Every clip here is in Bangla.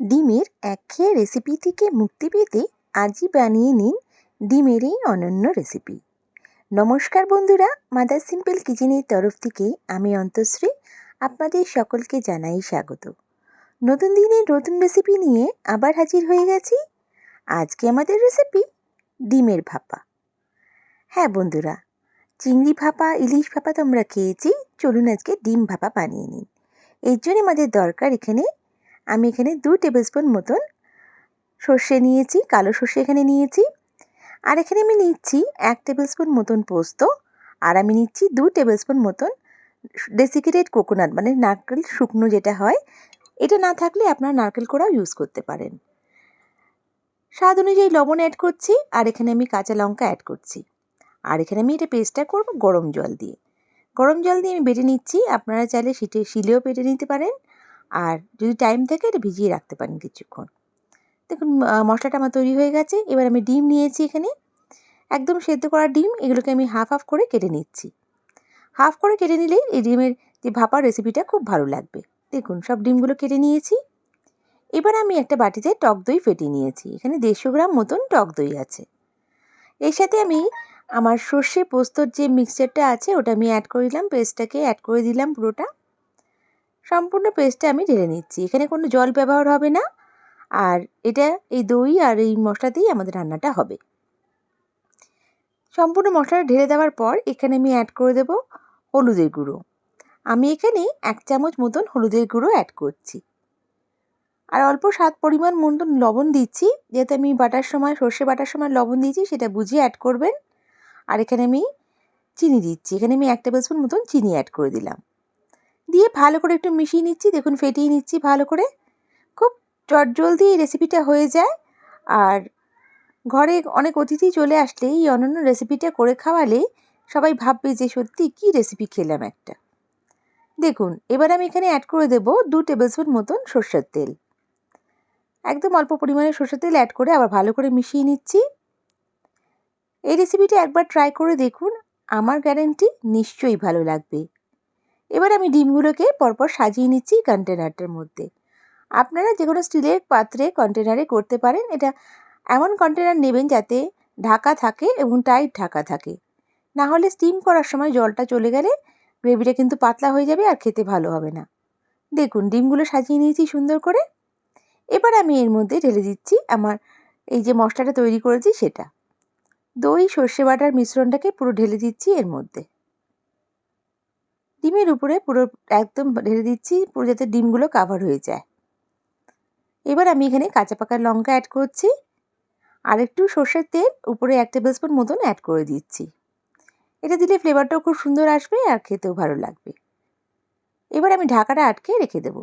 ডিমের একঘেয়ে রেসিপি থেকে মুক্তি পেতে আজই বানিয়ে নিন ডিমের এই অনন্য রেসিপি নমস্কার বন্ধুরা মাদার সিম্পল কিচেনের তরফ থেকে আমি অন্তশ্রী আপনাদের সকলকে জানাই স্বাগত। নতুন দিনের নতুন রেসিপি নিয়ে আবার হাজির হয়ে গেছি। আজকে আমাদের রেসিপি ডিমের ভাপা। হ্যাঁ বন্ধুরা, চিংড়ি ভাপা, ইলিশ ভাপা তোমরা খেয়েছি, চলুন আজকে ডিম ভাপা বানিয়ে নিন এর জন্য আমাদের দরকার এখানে আমি এখানে দু টেবিল স্পুন মতন সর্ষে নিয়েছি, কালো সর্ষে এখানে নিয়েছি। আর এখানে আমি নিচ্ছি এক টেবিল স্পুন মতন পোস্ত, আর আমি নিচ্ছি দু টেবিল স্পুন মতন ডেসিকেটেড কোকোনাট মানে নারকেল শুকনো যেটা হয়। এটা না থাকলে আপনারা নারকেল কোড়াও ইউজ করতে পারেন। স্বাদ অনুযায়ী লবণ অ্যাড করছি, আর এখানে আমি কাঁচা লঙ্কা অ্যাড করছি। আর এখানে আমি এটা পেস্টটা করব গরম জল দিয়ে। গরম জল দিয়ে আমি বেটে নিচ্ছি, আপনারা চাইলে শিটে শিলেও বেটে নিতে পারেন। আর যদি টাইম থাকে এটা ভিজিয়ে রাখতে পারেন কিছুক্ষণ। দেখুন মশলাটা আমার তৈরি হয়ে গেছে, এবার আমি ডিম নিয়েছি এখানে। একদম সেদ্ধ করা ডিম, এগুলোকে আমি হাফ হাফ করে কেটে নিচ্ছি। হাফ করে কেটে নিলে এই ডিমের যে ভাপার রেসিপিটা খুব ভালো লাগবে। দেখুন, সব ডিমগুলো কেটে নিয়েছি। এবার আমি একটা বাটিতে টক দই ফেটে নিয়েছি, এখানে দেড়শো গ্রাম মতন টক দই আছে। এর সাথে আমি আমার সর্ষে পোস্তর যে মিক্সচারটা আছে, ওটা আমি অ্যাড করে দিলাম পেস্টটাকে অ্যাড করে দিলাম পুরোটা। সম্পূর্ণ পেস্টটা আমি ঢেলে নিচ্ছি। এখানে কোনো জল ব্যবহার হবে না। আর এটা এই দই আর এই মশলা দিয়েই আমাদের রান্নাটা হবে। সম্পূর্ণ মশলাটা ঢেলে দেওয়ার পর এখানে আমি অ্যাড করে দেব হলুদের গুঁড়ো। আমি এখানে এক চামচ মতন হলুদের গুঁড়ো অ্যাড করছি। আর অল্প স্বাদ পরিমাণ মতন লবণ দিচ্ছি। যেহেতু আমি বাটার সময়, সর্ষে বাটার সময় লবণ দিয়েছি, সেটা বুঝিয়ে অ্যাড করবেন। আর এখানে আমি চিনি দিচ্ছি। এখানে আমি এক টেবিল স্পুন মতন চিনি অ্যাড করে দিলাম। দিয়ে ভালো করে একটু মিশিয়ে নিচ্ছি। দেখুন, ফেটিয়ে নিচ্ছি ভালো করে। খুব চটজলদি এই রেসিপিটা হয়ে যায়। আর ঘরে অনেক অতিথি চলে আসলে এই অনন্য রেসিপিটা করে খাওয়ালে সবাই ভাববে যে, সত্যি, কী রেসিপি খেলাম একটা? দেখুন, এবার আমি এখানে অ্যাড করে দেব দু টেবিল স্পুন মতন সর্ষের তেল। একদম অল্প পরিমাণে সর্ষের তেল অ্যাড করে আবার ভালো করে মিশিয়ে নিচ্ছি। এই রেসিপিটা একবার ট্রাই করে দেখুন। আমার গ্যারেন্টি নিশ্চয়ই ভালো লাগবে। এবার আমি ডিমগুলোকে পরপর সাজিয়ে নিচ্ছি কন্টেনারটার মধ্যে। আপনারা যে কোনো স্টিলের পাত্রে কন্টেনারে করতে পারেন, এটা এমন কন্টেনার নেবেন যাতে ঢাকা থাকে এবং টাইট ঢাকা থাকে। না হলে স্টিম করার সময় জলটা চলে গেলে গ্রেভিটা কিন্তু পাতলা হয়ে যাবে আর খেতে ভালো হবে না। দেখুন, ডিমগুলো সাজিয়ে নিয়েছি সুন্দর করে। এবার আমি এর মধ্যে ঢেলে দিচ্ছি আমার এই যে মশলাটা তৈরি করেছি সেটা। দই, সর্ষে বাটার মিশ্রণটাকে পুরো ঢেলে দিচ্ছি এর মধ্যে। ডিমের উপরে পুরো একদম ঢেলে দিচ্ছি, পুরো যাতে ডিমগুলো কাভার হয়ে যায়। এবার আমি এখানে কাঁচা পাকা লঙ্কা অ্যাড করছি। আর একটু সর্ষের তেল, উপরে এক টেবিল স্পুন মতন অ্যাড করে দিচ্ছি। এটা দিলে ফ্লেভারটাও খুব সুন্দর আসবে আর খেতেও ভালো লাগবে। এবার আমি ঢাকাটা আটকে রেখে দেব।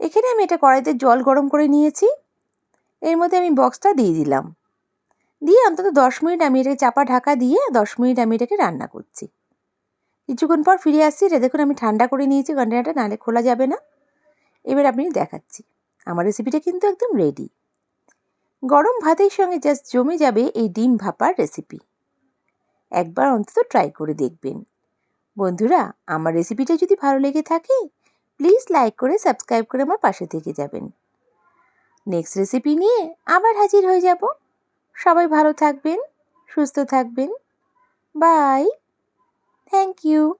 এখানে আমি এটা কড়াইতে জল গরম করে নিয়েছি। এর মধ্যে আমি বক্সটা দিয়ে দিলাম। দিয়ে অন্তত দশ মিনিট আমি এটাকে চাপা ঢাকা দিয়ে দশ মিনিট আমি এটাকে রান্না করছি। কিছুক্ষণ পর ফিরে আসছি। এটা দেখুন, আমি ঠান্ডা করে নিয়েছি কন্টেনারটা নাহলে খোলা যাবে না। এবার আপনি দেখাচ্ছি। আমার রেসিপিটা কিন্তু একদম রেডি গরম ভাতের সঙ্গে জাস্ট জমে যাবে এই ডিম ভাপার রেসিপি একবার অন্তত ট্রাই করে দেখবেন। বন্ধুরা, আমার রেসিপিটা যদি ভালো লেগে থাকে প্লিজ লাইক করে সাবস্ক্রাইব করে আমার পাশে থেকে যাবেন। নেক্সট রেসিপি নিয়ে আবার হাজির হয়ে যাব। সবাই ভালো থাকবেন, সুস্থ থাকবেন। Bye Thank you.